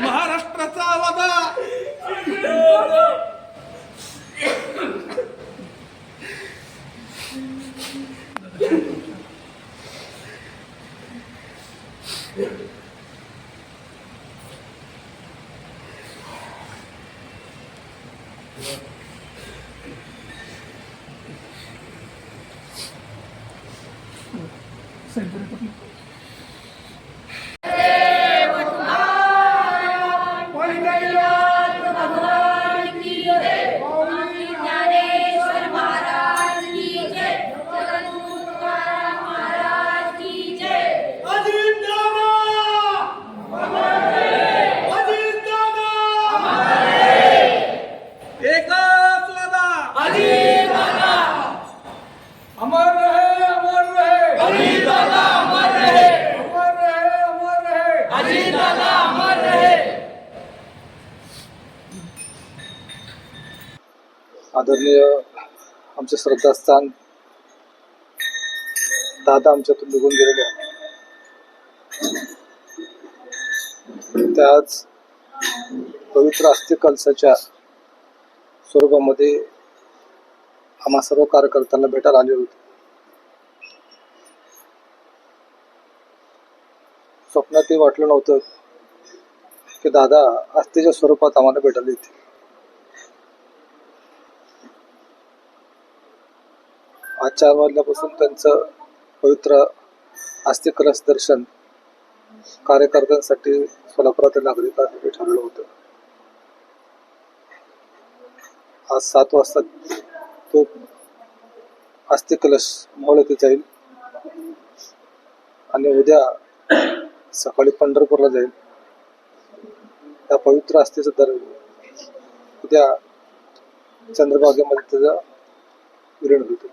महाराष्ट्राचा वादा अमर रहे अजीत दादा अमर रहे अमर रहे अमर रहे अजीत दादा अमर रहे आदरणीय आमचे श्रद्धास्थान दादा आमच्यातून निघून गेलेले आहेत. त्याच पवित्र अस्थि कलसाच्या स्वरूपामध्ये आम्हा सर्व कार्यकर्त्यांना भेटायला आले होते. स्वप्नात ते वाटलं नव्हतं की दादा आस्थेच्या स्वरूपात आम्हाला भेटायला येतील. आज चार वाजल्यापासून त्यांचं पवित्र आस्तिक दर्शन कार्यकर्त्यांसाठी सोलापुरातील नागरिकांसाठी ठरलं होतं. आज सात वाजता तो आस्तिक कलश येथे जाईल आणि उद्या सकाळी पंढरपूरला जाईल. त्या पवित्र आस्थेचं दर उद्या चंद्रभागेमध्ये त्याचा विलीन होतो